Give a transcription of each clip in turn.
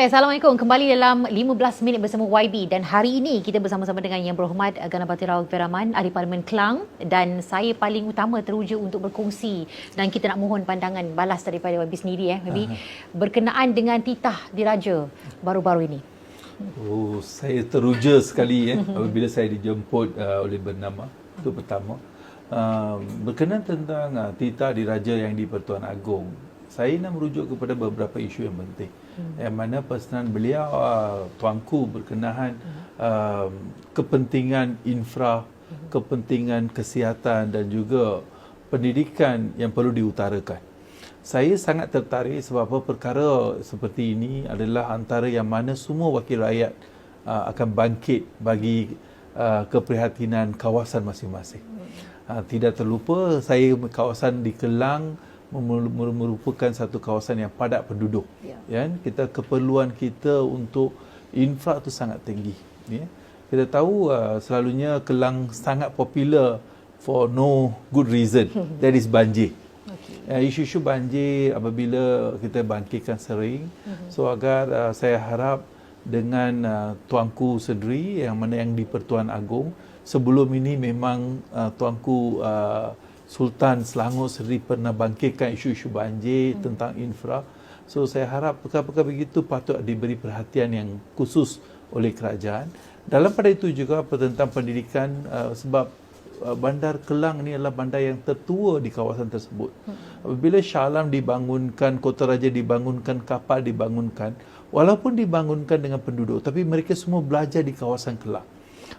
Baik, Assalamualaikum. Kembali dalam 15 minit bersama YB dan hari ini kita bersama-sama dengan Yang Berhormat Ganapati Raul Peraman, Ahli Parlimen Kelang dan saya paling utama teruja untuk berkongsi dan kita nak mohon pandangan balas daripada YB sendiri eh, YB berkenaan dengan titah diraja baru-baru ini. Oh, saya teruja sekali ya apabila saya dijemput uh, oleh bernama itu pertama. Uh, berkenaan tentang uh, titah diraja yang di Pertuan Agong. Saya nak merujuk kepada beberapa isu yang penting. Hmm. Yang mana pesanan beliau uh, tuanku berkenaan uh, kepentingan infra, hmm. kepentingan kesihatan dan juga pendidikan yang perlu diutarakan. Saya sangat tertarik sebab apa perkara seperti ini adalah antara yang mana semua wakil rakyat uh, akan bangkit bagi uh, keprihatinan kawasan masing-masing. Uh, tidak terlupa saya kawasan di Kelang merupakan satu kawasan yang padat penduduk. Ya. ya. Kita keperluan kita untuk infra itu sangat tinggi. Ya. Kita tahu uh, selalunya Kelang sangat popular for no good reason. That is banjir. Okay. Uh, isu-isu banjir apabila kita bangkitkan sering. Uh-huh. So agar uh, saya harap dengan uh, tuanku sendiri yang mana yang di Pertuan Agong sebelum ini memang uh, tuanku uh, Sultan Selangor sendiri pernah bangkitkan isu-isu banjir hmm. tentang infra. So saya harap perkara-perkara begitu patut diberi perhatian yang khusus oleh kerajaan. Dalam pada itu juga tentang pendidikan uh, sebab uh, Bandar Kelang ini adalah bandar yang tertua di kawasan tersebut. Hmm. Apabila Shah Alam dibangunkan, Kota Raja dibangunkan, kapal dibangunkan, walaupun dibangunkan dengan penduduk, tapi mereka semua belajar di kawasan Kelang.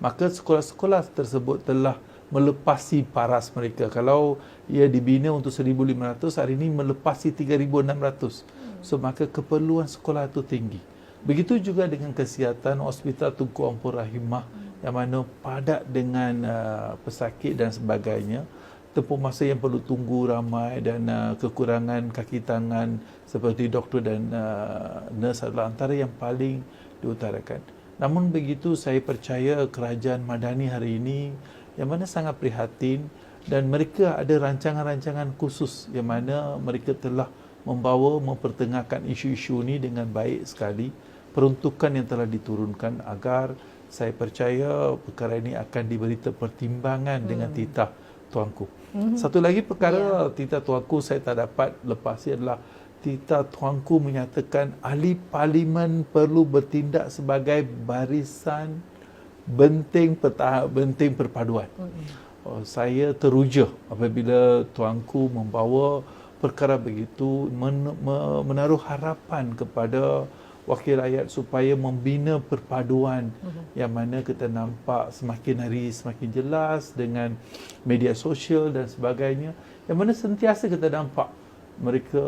Maka sekolah-sekolah tersebut telah melepasi paras mereka. Kalau ia dibina untuk 1,500, hari ini melepasi 3,600. So, maka keperluan sekolah itu tinggi. Begitu juga dengan kesihatan Hospital Tunku Ampun Rahimah yang mana padat dengan uh, pesakit dan sebagainya. Tempoh masa yang perlu tunggu ramai dan uh, kekurangan kaki tangan seperti doktor dan uh, nurse adalah antara yang paling diutarakan. Namun begitu saya percaya kerajaan Madani hari ini yang mana sangat prihatin dan mereka ada rancangan-rancangan khusus yang mana mereka telah membawa mempertengahkan isu-isu ini dengan baik sekali peruntukan yang telah diturunkan agar saya percaya perkara ini akan diberi pertimbangan hmm. dengan titah tuanku. Hmm. Satu lagi perkara yeah. titah tuanku saya tak dapat lepasi adalah titah tuanku menyatakan ahli parlimen perlu bertindak sebagai barisan benting petah, benting perpaduan. Oh, saya teruja apabila tuanku membawa perkara begitu men, me, menaruh harapan kepada wakil rakyat supaya membina perpaduan uh-huh. yang mana kita nampak semakin hari semakin jelas dengan media sosial dan sebagainya yang mana sentiasa kita nampak mereka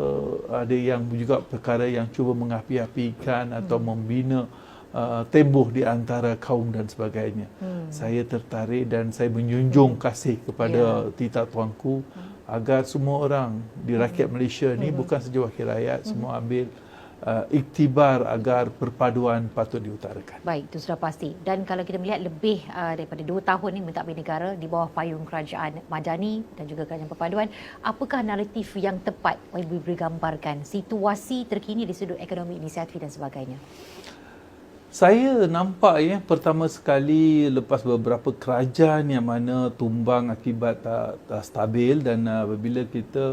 ada yang juga perkara yang cuba mengapi-apikan atau uh-huh. Uh, tembuh di antara kaum dan sebagainya. Hmm. Saya tertarik dan saya menjunjung hmm. kasih kepada yeah. tita tuanku hmm. agar semua orang di rakyat hmm. Malaysia ni hmm. bukan saja wakil rakyat hmm. semua ambil uh, iktibar agar perpaduan patut diutarakan. Baik, itu sudah pasti. Dan kalau kita melihat lebih uh, daripada dua tahun ini mentadbir negara di bawah payung kerajaan Madani dan juga kerajaan perpaduan, apakah naratif yang tepat ibu beri gambarkan situasi terkini di sudut ekonomi inisiatif dan sebagainya? Saya nampak ya pertama sekali lepas beberapa kerajaan yang mana tumbang akibat tak, tak stabil dan uh, apabila kita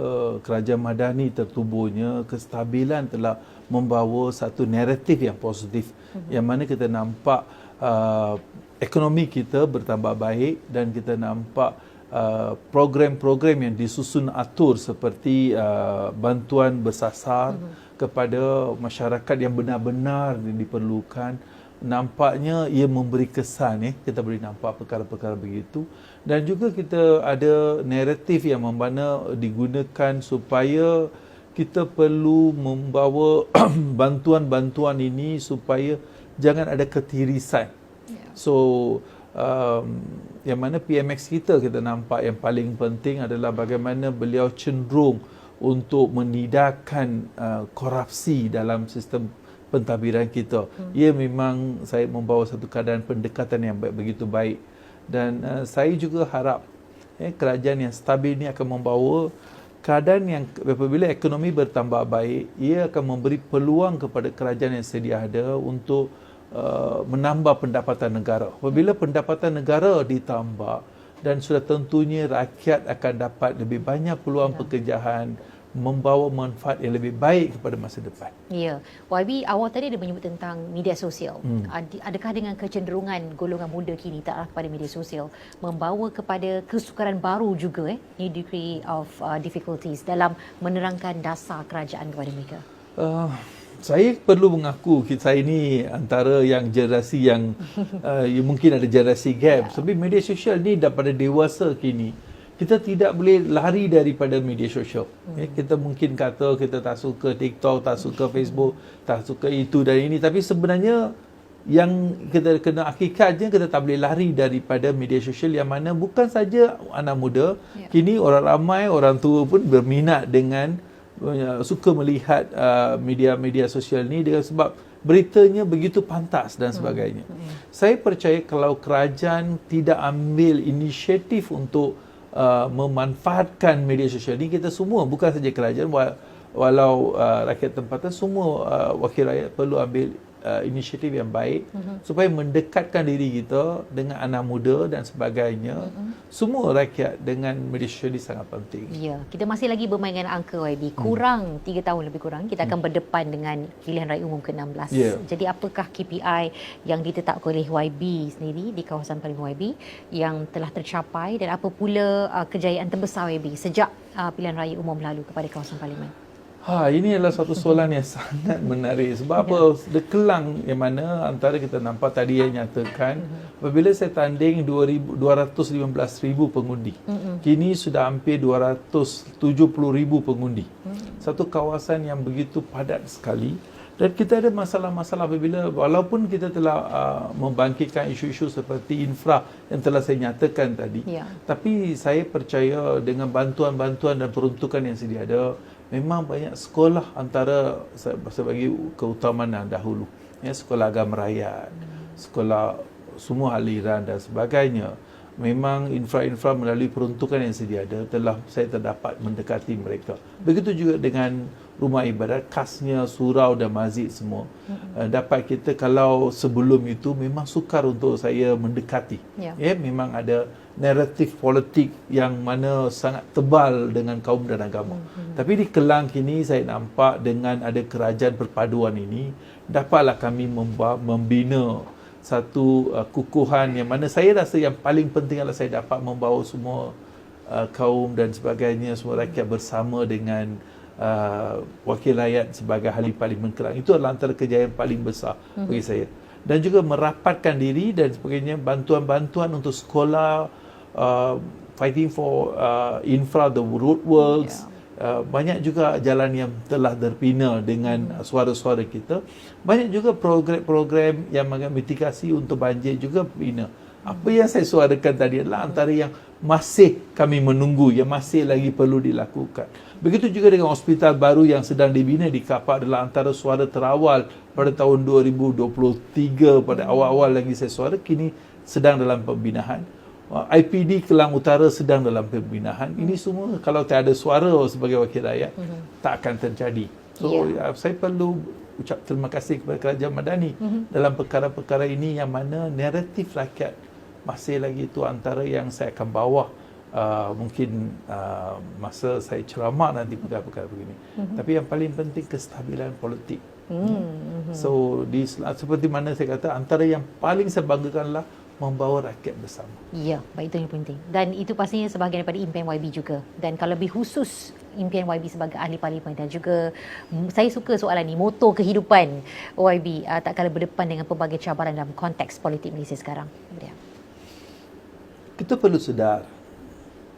kerajaan madani tertubuhnya kestabilan telah membawa satu naratif yang positif mm-hmm. yang mana kita nampak uh, ekonomi kita bertambah baik dan kita nampak uh, program-program yang disusun atur seperti uh, bantuan bersasar mm-hmm kepada masyarakat yang benar-benar diperlukan nampaknya ia memberi kesan eh kita boleh nampak perkara-perkara begitu dan juga kita ada naratif yang mana digunakan supaya kita perlu membawa bantuan-bantuan ini supaya jangan ada ketirisan. Yeah. So um, yang mana PMX kita kita nampak yang paling penting adalah bagaimana beliau cenderung untuk menidakan uh, korupsi dalam sistem pentadbiran kita. Hmm. Ia memang saya membawa satu keadaan pendekatan yang baik, begitu baik dan uh, saya juga harap eh, kerajaan yang stabil ini akan membawa keadaan yang apabila ekonomi bertambah baik, ia akan memberi peluang kepada kerajaan yang sedia ada untuk uh, menambah pendapatan negara. Apabila pendapatan negara ditambah dan sudah tentunya rakyat akan dapat lebih banyak peluang ya. pekerjaan, membawa manfaat yang lebih baik kepada masa depan. Ya, YB awal tadi ada menyebut tentang media sosial. Hmm. Adakah dengan kecenderungan golongan muda kini tak kepada media sosial membawa kepada kesukaran baru juga eh, new degree of uh, difficulties dalam menerangkan dasar kerajaan kepada mereka? Uh, saya perlu mengaku saya ini antara yang generasi yang uh, mungkin ada generasi gap. Ya. Sebab media sosial ni daripada dewasa kini kita tidak boleh lari daripada media sosial. Hmm. Ya, kita mungkin kata kita tak suka TikTok, tak suka Facebook, tak suka itu dan ini tapi sebenarnya yang kita kena hakikatnya kita tak boleh lari daripada media sosial yang mana bukan saja anak muda, yeah. kini orang ramai orang tua pun berminat dengan uh, suka melihat uh, media-media sosial ni dengan sebab beritanya begitu pantas dan hmm. sebagainya. Hmm. Hmm. Saya percaya kalau kerajaan tidak ambil inisiatif untuk uh, memanfaatkan media sosial ini kita semua bukan saja kerajaan walau uh, rakyat tempatan semua uh, wakil rakyat perlu ambil uh, inisiatif yang baik uh-huh. supaya mendekatkan diri kita dengan anak muda dan sebagainya uh-huh. semua rakyat dengan sosial ini sangat penting ya kita masih lagi bermain dengan angka YB hmm. kurang hmm. 3 tahun lebih kurang kita akan hmm. berdepan dengan pilihan raya umum ke-16 yeah. jadi apakah KPI yang ditetapkan oleh YB sendiri di kawasan Parlimen YB yang telah tercapai dan apa pula uh, kejayaan terbesar YB sejak uh, pilihan raya umum lalu kepada kawasan Parlimen Ha, ini adalah satu soalan yang sangat menarik. Sebab apa? The kelang yang mana antara kita nampak tadi yang nyatakan, apabila saya tanding 215,000 pengundi, kini sudah hampir 270,000 pengundi. Satu kawasan yang begitu padat sekali. Dan kita ada masalah-masalah apabila walaupun kita telah uh, membangkitkan isu-isu seperti infra yang telah saya nyatakan tadi. Ya. Tapi saya percaya dengan bantuan-bantuan dan peruntukan yang sedia ada, memang banyak sekolah antara sebagai keutamaan dahulu. Ya sekolah agama rakyat sekolah semua aliran dan sebagainya. Memang infra-infra melalui peruntukan yang sedia ada telah saya terdapat mendekati mereka. Begitu juga dengan rumah ibadat khasnya surau dan masjid semua. Mm-hmm. dapat kita kalau sebelum itu memang sukar untuk saya mendekati. Yeah. ya memang ada naratif politik yang mana sangat tebal dengan kaum dan agama mm-hmm. tapi di Kelang kini saya nampak dengan ada kerajaan perpaduan ini dapatlah kami membina satu uh, kukuhan yang mana saya rasa yang paling penting adalah saya dapat membawa semua uh, kaum dan sebagainya semua rakyat bersama dengan uh, wakil rakyat sebagai ahli parlimen Kelang itu adalah antara kejayaan paling besar hmm. bagi saya dan juga merapatkan diri dan sebagainya bantuan-bantuan untuk sekolah uh, fighting for uh, infra the road works yeah. uh, banyak juga jalan yang telah terpina dengan hmm. suara-suara kita banyak juga program-program yang mitigasi untuk banjir juga bina apa yang saya suarakan tadi adalah antara yang masih kami menunggu yang masih lagi perlu dilakukan. Begitu juga dengan hospital baru yang sedang dibina di Kapak adalah antara suara terawal pada tahun 2023 pada awal-awal lagi saya suara kini sedang dalam pembinaan. IPD Kelang Utara sedang dalam pembinaan. Ini semua kalau tak ada suara sebagai wakil rakyat uh-huh. tak akan terjadi. So yeah. saya perlu ucap terima kasih kepada kerajaan Madani uh-huh. dalam perkara-perkara ini yang mana naratif rakyat masih lagi itu antara yang saya akan bawa uh, mungkin uh, masa saya ceramah nanti perkara-perkara begini. Mm-hmm. Tapi yang paling penting kestabilan politik. Mm-hmm. So di seperti mana saya kata antara yang paling saya banggakanlah membawa rakyat bersama. Ya, baik itu yang penting. Dan itu pastinya sebahagian daripada impian YB juga. Dan kalau lebih khusus impian YB sebagai ahli parlimen dan juga mm, saya suka soalan ni moto kehidupan YB uh, tak kala berdepan dengan pelbagai cabaran dalam konteks politik Malaysia sekarang. Ya kita perlu sedar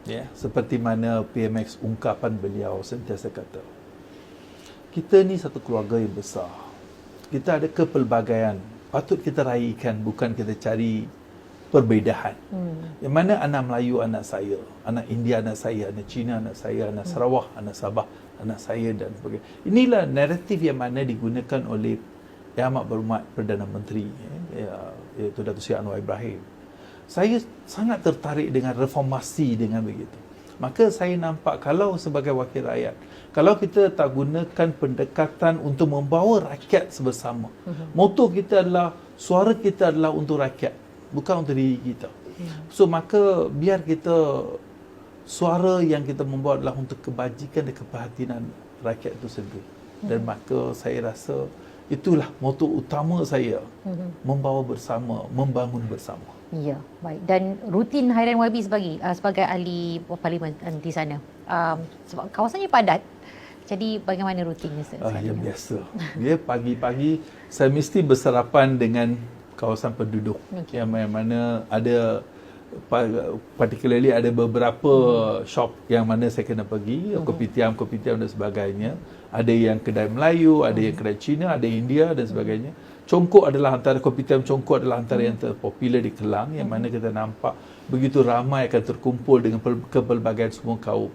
ya seperti mana PMX ungkapan beliau sentiasa kata kita ni satu keluarga yang besar kita ada kepelbagaian patut kita raikan bukan kita cari perbezaan hmm. yang mana anak Melayu anak saya anak India anak saya anak Cina anak saya anak hmm. Sarawak anak Sabah anak saya dan sebagainya inilah naratif yang mana digunakan oleh Yang Amat Berhormat Perdana Menteri ya, iaitu Datuk Seri Anwar Ibrahim saya sangat tertarik dengan reformasi dengan begitu. Maka saya nampak kalau sebagai wakil rakyat, kalau kita tak gunakan pendekatan untuk membawa rakyat bersama. Moto kita adalah suara kita adalah untuk rakyat, bukan untuk diri kita. So maka biar kita suara yang kita membawa adalah untuk kebajikan dan keperhatian rakyat itu sendiri. Dan maka saya rasa itulah moto utama saya membawa bersama, membangun bersama. Ya, baik. Dan rutin harian YB sebagai uh, sebagai ahli parlimen uh, di sana. Um, sebab kawasannya padat. Jadi bagaimana rutinnya Ah, yang seharian? biasa. Dia pagi-pagi saya mesti bersarapan dengan kawasan penduduk Okey. yang mana ada pa- particularly ada beberapa shop yang mana saya kena pergi, kopitiam, kopitiam dan sebagainya. Ada yang kedai Melayu, ada yang kedai Cina, ada India dan sebagainya. Congkok adalah antara kopitiam Congkok adalah antara yang terpopular di Kelang yang mana kita nampak begitu ramai akan terkumpul dengan pel- kepelbagaian semua kaum.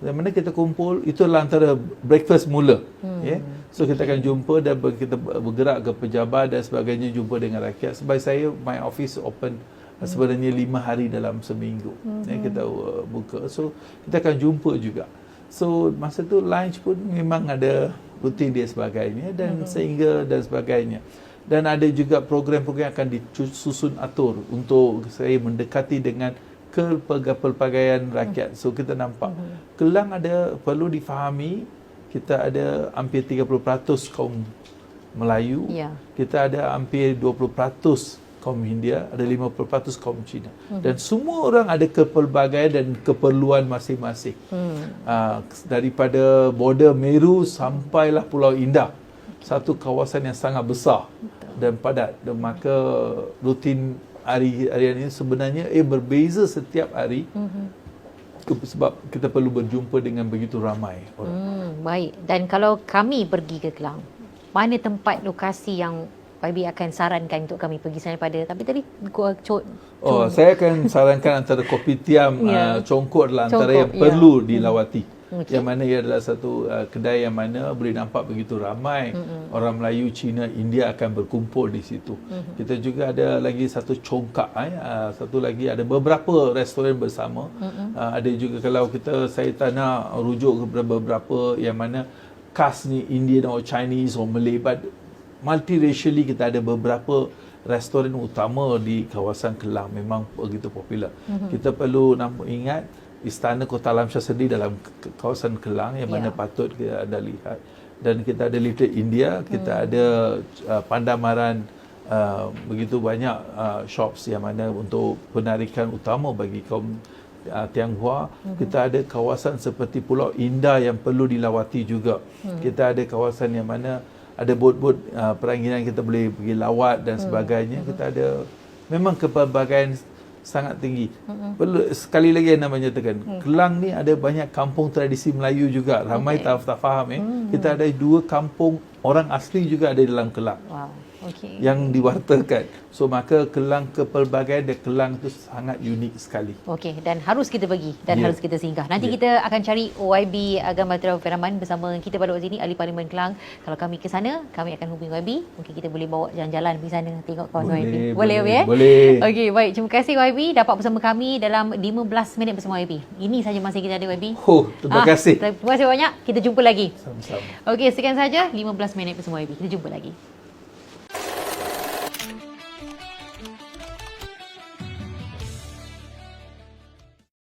Yang mana kita kumpul itu adalah antara breakfast mula. Ya. So kita akan jumpa dan kita bergerak ke pejabat dan sebagainya jumpa dengan rakyat. Sebab saya my office open uh, sebenarnya lima hari dalam seminggu. Ya, kita uh, buka. So kita akan jumpa juga. So masa tu lunch pun memang ada rutin dia sebagainya dan sehingga dan sebagainya. Dan ada juga program-program yang akan disusun atur untuk saya mendekati dengan kepelbagaian rakyat. So kita nampak Kelang ada perlu difahami kita ada hampir 30% kaum Melayu. Ya. Kita ada hampir 20% kaum India, ada 50% kaum Cina. Dan semua orang ada kepelbagaian dan keperluan masing-masing. Hmm. Uh, daripada border Meru sampailah Pulau Indah. Satu kawasan yang sangat besar dan padat. Dan maka rutin hari harian ini sebenarnya eh berbeza setiap hari. Ke- Sebab kita perlu berjumpa dengan begitu ramai orang. Hmm, baik. Dan kalau kami pergi ke Kelang, mana tempat lokasi yang YB akan sarankan untuk kami pergi sana pada tapi tadi gua co- Oh, saya akan sarankan antara kopitiam Ya. uh, Congkok adalah antara Congkok, yang ya. perlu dilawati. Okey. Yang mana ia adalah satu uh, kedai yang mana boleh nampak begitu ramai orang Melayu, Cina, India akan berkumpul di situ. Kita juga ada lagi satu congkak eh, uh, satu lagi ada beberapa restoran bersama. Uh, ada juga kalau kita saya tak nak rujuk kepada beberapa yang mana khas ni Indian or Chinese or Malay but multiracially kita ada beberapa restoran utama di kawasan Kelang memang begitu popular. Mm-hmm. Kita perlu nampak ingat Istana Kota Alam Shah sendiri dalam kawasan Kelang yang mana Ya. patut kita ada lihat. Dan kita ada Little India, kita Hmm. ada uh, Pandamaran uh, begitu banyak uh, shops yang mana untuk penarikan utama bagi kaum uh, Tianghua. Hmm. Kita ada kawasan seperti Pulau Indah yang perlu dilawati juga. Hmm. Kita ada kawasan yang mana ada bot-bot uh, peranginan kita boleh pergi lawat dan Hmm. sebagainya. Kita ada memang kepelbagaian sangat tinggi. Perlu sekali lagi yang namanya tekan. Kelang ni ada banyak kampung tradisi Melayu juga. Ramai Okey. tak tak faham eh. Kita ada dua kampung orang asli juga ada dalam Kelang wow. Okey. yang diwartakan. So maka Kelang kepelbagaian dan Kelang itu sangat unik sekali. Okey dan harus kita pergi dan Ya. harus kita singgah. Nanti Ya. kita akan cari OYB Agam Batera Feraman bersama kita pada waktu ini ahli Parlimen Kelang. Kalau kami ke sana, kami akan hubungi YB. Mungkin kita boleh bawa jalan-jalan pergi sana tengok kawasan Boleh, YB. boleh, YB eh? boleh. Okey, baik. Terima kasih YB dapat bersama kami dalam 15 minit bersama YB. Ini saja masa kita ada YB. Oh, terima Ah, kasih. Terima kasih banyak. Kita jumpa lagi. Sama-sama. Okey, sekian saja 15 minit bersama YB. Kita jumpa lagi.